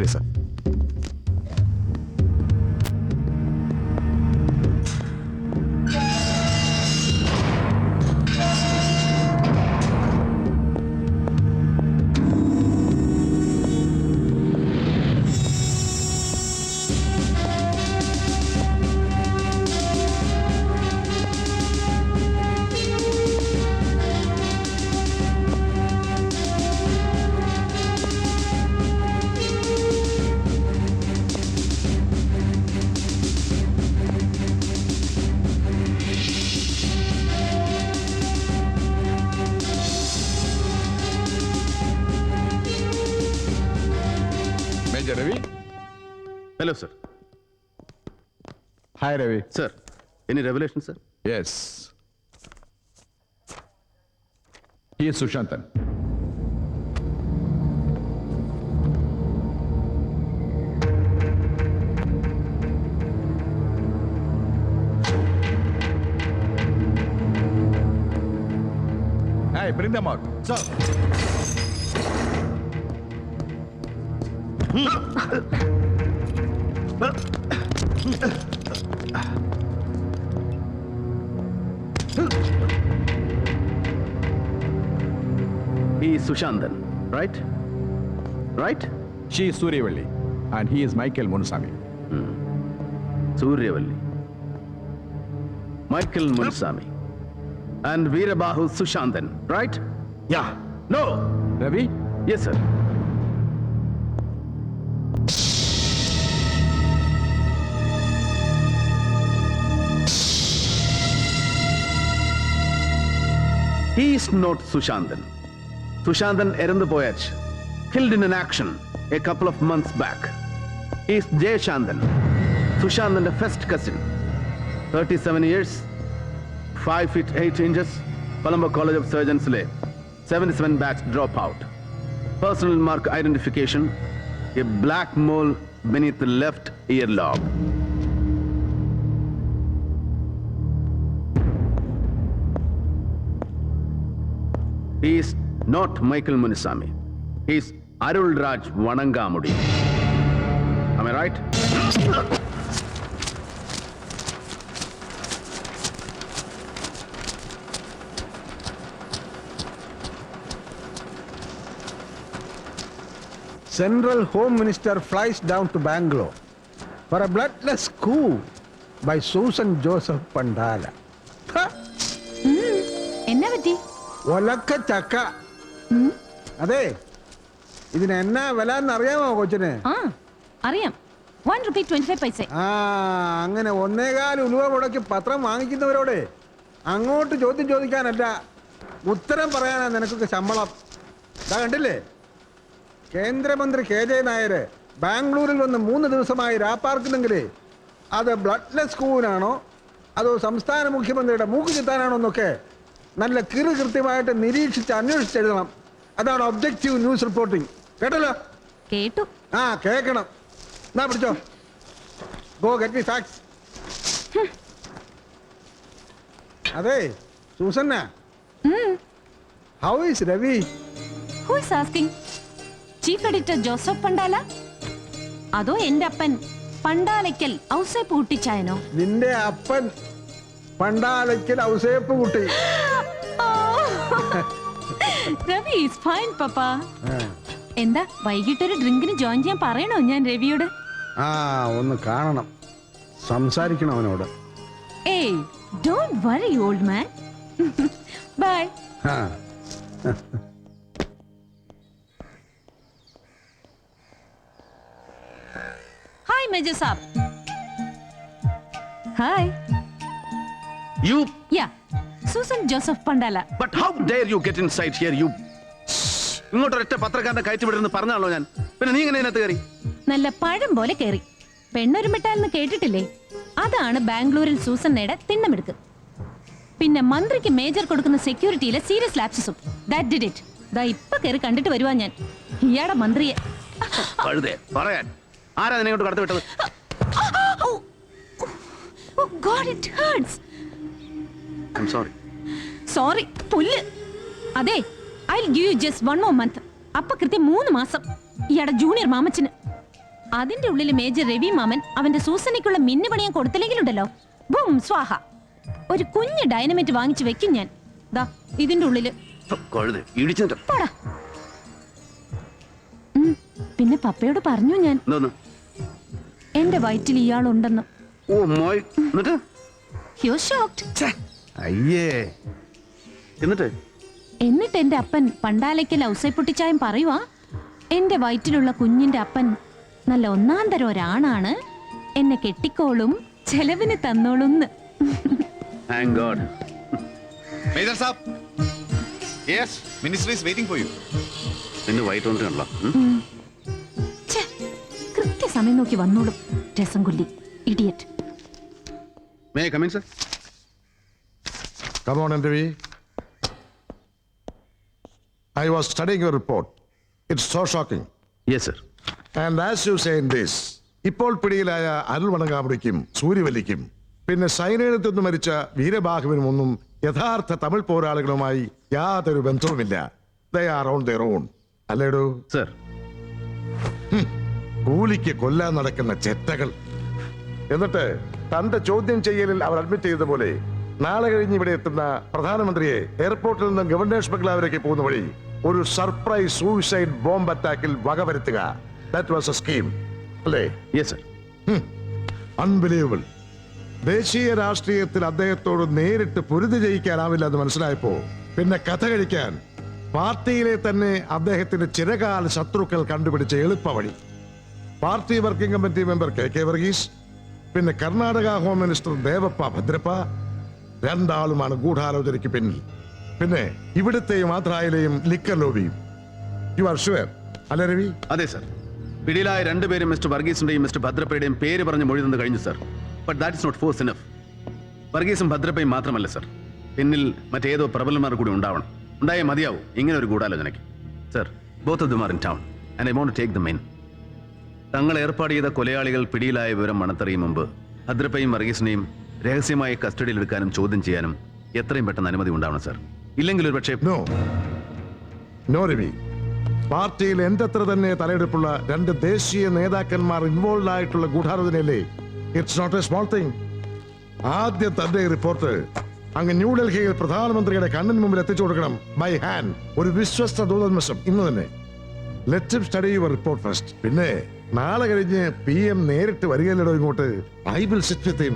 леса. Hello sir hi Ravi sir any revelation sir yes he Sushantan Hey, bring them out. Sir ഈ Sushantan right right She is Suryavalli, and he is Michael Munusami. Suryavalli Michael Munusami and Veerabahu Sushantan right ya no Ravi? Yes sir He's not Sushantan. Sushantan Erandu Poyach, killed in an action a couple of months back. Is Jay Shandan, Sushantan's first cousin. 37 years, 5 feet 8 inches, Colombo College of Surgeons Lay, 77 batch dropout. Personal mark identification, a black mole beneath the left earlobe. He is not Michael Munisami. He is Arul Raj Vanangamudi. Am I right? Central Home Minister flies down to Bangalore for a bloodless coup by Susan Joseph Pandala. ഒലക്ക ചക്ക അതെ. ഇതിന് എന്നാ വില അറിയാമോ കൊച്ചിന്? ആ അറിയാം. വൺ റുപ്പി ട്വന്റി ഫൈവ് പൈസ ആ അങ്ങനെ ഒന്നേകാൽ ഉലുവ മുടക്കി പത്രം വാങ്ങിക്കുന്നവരോട് അങ്ങോട്ട് ചോദ്യം ചോദിക്കാനല്ല ഉത്തരം പറയാനാ നിനക്കൊക്കെ ശമ്പളം. ഇതാ കണ്ടില്ലേ? കേന്ദ്രമന്ത്രി കെ ജെ നായർ ബാംഗ്ലൂരിൽ വന്ന് മൂന്ന് ദിവസമായി രാപ്പാർക്കുന്നെങ്കിൽ അത് ബ്ലഡ്ലെസ് കൂവിനാണോ അതോ സംസ്ഥാന മുഖ്യമന്ത്രിയുടെ മൂക്ക് ചിത്താനാണോ എന്നൊക്കെ നല്ല കിറു കൃത്യമായിട്ട് നിരീക്ഷിച്ച് അന്വേഷിച്ചെഴുതണം അതാണ് ഒബ്ജക്റ്റീവ് ന്യൂസ് റിപ്പോർട്ടിംഗ് കേട്ടല്ലോ? കേട്ടു. ആ കേക്കണം എന്നാ പിടിച്ചോ? ഗോ ഗെറ്റ് മി ഫാക്സ് അതെ Susanna. How is Ravi who is asking chief editor Joseph Pandala അതോ എന്റെ അപ്പൻ പണ്ടാലയ്ക്കൽ ഔസേപ്പ് കുട്ടിച്ചായനോ നിന്റെ അപ്പൻ പണ്ടാലയ്ക്കൽ ഔസേപ്പ് കുട്ടി രവി ഈസ് ഫൈൻ പപ്പ. എന്താ വൈകിട്ട് ഒരു ഡ്രിങ്കിന് ജോയിൻ ചെയ്യാൻ പറയണോ ഞാൻ രവിയോട്? ആ ഒന്ന് കാണണം. സംസാരിക്കണം അവനോട്. ഏയ് don't worry old man bye hi major saab hi you ya Susan Joseph Pandala. But how dare you get inside here you ഇങ്ങോട്ട് ഒരൊറ്റ പത്രക്കാരന്റെ കയറ്റി വിടുന്ന പറഞ്ഞാണല്ലോ ഞാൻ. പിന്നെ നീ ഇങ്ങനെ ഇതിനകത്ത് കയറി? നല്ല പഴം പോലെ കേറി പെണ്ണൊരുമിട്ടാലെന്ന് കേട്ടിട്ടില്ലേ? അതാണ് ബാംഗ്ലൂരിൽ സൂസന്നയുടെ തിണ്ണമെടുക്ക്. പിന്നെ മന്ത്രിക്ക് മേജർ കൊടുക്കുന്ന സെക്യൂരിറ്റിയിലെ സീരിയസ് ലാപ്സസും ദാറ്റ് ഡിഡ് ഇറ്റ് ദാ ഇപ്പൊ കയറി കണ്ടിട്ട് വരുവാ ഞാൻ. ഇയാടെ മന്ത്രിയെ. കഴുതേ പറയാൻ. ആരാ നിന്നെ ഇങ്ങോട്ട് കടത്തി വിട്ടത്? Oh it it hurts. I am sorry sorry പുല്ല്. അതെ I give you just one more month അപ്പൊ കൃത്യം മൂന്ന് മാസം. ഇയാടെ ജൂനിയർ മാമച്ചന്. അതിന്റെ ഉള്ളിൽ മേജർ രവി മാമൻ അവന്റെ സൂസനയ്ക്കുള്ള മിന്നു പണിയാൻ കൊടുത്തില്ലെങ്കിലുണ്ടല്ലോ. ബും സ്വാഹ. ഒരു കുഞ്ഞ് ഡൈനമൈറ്റ് വാങ്ങിച്ചു വെക്കും ഞാൻ. ദാ ഇതിന്റെ ഉള്ളിൽ. പോടാ. പിന്നെ പപ്പയോട് പറഞ്ഞു ഞാൻ. എന്റെ വയറ്റിൽ ഇയാളുണ്ടെന്ന്. അയ്യേ. എന്നിട്ട്? എന്നിട്ട് എന്റെ അപ്പൻ പണ്ടാലയ്ക്കൽ ഔസൈപ്പൊട്ടിച്ചായം പറയുവാ? എന്റെ വയറ്റിലുള്ള കുഞ്ഞിന്റെ അപ്പൻ നല്ല ഒന്നാം തരം ഒരാണാണ്. എന്നെ കെട്ടിക്കോളും ചെലവിന് തന്നോളും വൈകിട്ട് വന്നിട്ട് കണ്ടല്ലോ ഉം? ഛെ, കൃത്യസമയം നോക്കി വന്നോളും രസം കൊല്ലി idiot may come in, on. I was studying your report. It's so shocking. Yes sir And as you say in this, ഇപ്പോൾ പിടിയിലായ അരുൾ വണങ്ങാമുടിക്കും സൂര്യവല്ലിക്കും പിന്നെ സൈന്യത്തിൽ നിന്ന് മരിച്ച വീരബാഹുവിനും ഒന്നും യഥാർത്ഥ തമിഴ് പോരാളികളുമായി യാതൊരു ബന്ധവുമില്ല they are on their own അല്ലേടൂ Sir. കൂലിക്ക് കൊല്ലാൻ നടക്കുന്ന ചെറ്റകൾ എന്നിട്ട് തന്റെ ചോദ്യം ചെയ്യലിൽ അവർ അഡ്മിറ്റ് ചെയ്ത പോലെ നാളെ കഴിഞ്ഞ് ഇവിടെ എത്തുന്ന പ്രധാനമന്ത്രിയെ എയർപോർട്ടിൽ നിന്ന് ഗവർണേഴ്സ് ബംഗ്ലാവിലേക്ക് പോകുന്ന വഴി ഒരു സർപ്രൈസ് സൂയിസൈഡ് ബോംബ് അറ്റാക്കിൽ വകവരുത്തുക. ദാറ്റ് വാസ് എ സ്കീം അല്ലേ? Yes, sir. അൺബിലീവബിൾ ദേശീയ രാഷ്ട്രീയത്തിൽ അദ്ദേഹത്തോട് നേരിട്ട് പൊരുതി ജയിക്കാനാവില്ല എന്ന് മനസ്സിലായപ്പോ പിന്നെ കഥ കഴിക്കാൻ പാർട്ടിയിലെ തന്നെ അദ്ദേഹത്തിന്റെ ചിരകാല ശത്രുക്കൾ കണ്ടുപിടിച്ച എളുപ്പ വഴി party working committee member K K Varghese പിന്നെ കർണാടക ഹോം മിനിസ്റ്റർ ദേവപ്പ ഭദ്രപ്പ രണ്ടാളുമാണ് ഗൂഢാലോചനയ്ക്ക് പിന്നിൽ. പിന്നെ ഇവിടുത്തെയും ആന്ധ്രയിലെയും ലിക്കർ ലോബിയും യു ആർ ഷുവർ അല്ല രവി? അതെ സർ പിടിയിലായ രണ്ടുപേരും മിസ്റ്റർ വർഗീസിന്റെയും മിസ്റ്റർ ഭദ്രപ്പയുടെയും പേര് പറഞ്ഞ് മൊഴി തന്നു കഴിഞ്ഞു sir but that is not force enough വർഗീസും ഭദ്രപ്പയും മാത്രമല്ല സർ പിന്നിൽ മറ്റേതോ പ്രബലന്മാർ കൂടി ഉണ്ടാവണം. ഉണ്ടായേ മതിയാവും. ഇങ്ങനെ ഒരു ഗൂഢാലോചനയ്ക്ക്. Sir both of them are in town and I won't take the main തങ്ങൾ ഏർപ്പാട് ചെയ്ത കൊലയാളികൾ പിടിയിലായ വിവരം മണത്തറിയും മുമ്പ് ഭദ്രപ്പയും വർഗീസിനെയും രഹസ്യമായി കസ്റ്റഡിയിലെടുക്കാനും ചോദ്യം ചെയ്യാനും എത്രയും പെട്ടെന്ന് അനുമതി ഉണ്ടാവണം സർ ഇല്ലെങ്കിൽ ഒരു പക്ഷേ നോ നോ രവി. പാർട്ടിയിൽ എന്റെ അത്ര തന്നെ തലയെടുപ്പുള്ള രണ്ട് ദേശീയ നേതാക്കന്മാർ ഇൻവോൾവ് ആയിട്ടുള്ള ഗൂഢാലോചനയല്ലേ? It's not a small thing ആദ്യം തന്റെ റിപ്പോർട്ട് അങ്ങ് ന്യൂഡൽഹിയിൽ പ്രധാനമന്ത്രിയുടെ കണ്ണിന് മുമ്പിൽ എത്തിച്ചു കൊടുക്കണം. ബൈ ഹാൻഡ് ഒരു വിശ്വസ്ത ദൂതന്മസം ഇന്ന് തന്നെ. Let study your report first പിന്നെ നാളെ കഴിഞ്ഞ് പി എം നേരിട്ട് വരികയല്ലോ ഇങ്ങോട്ട്? I will sit with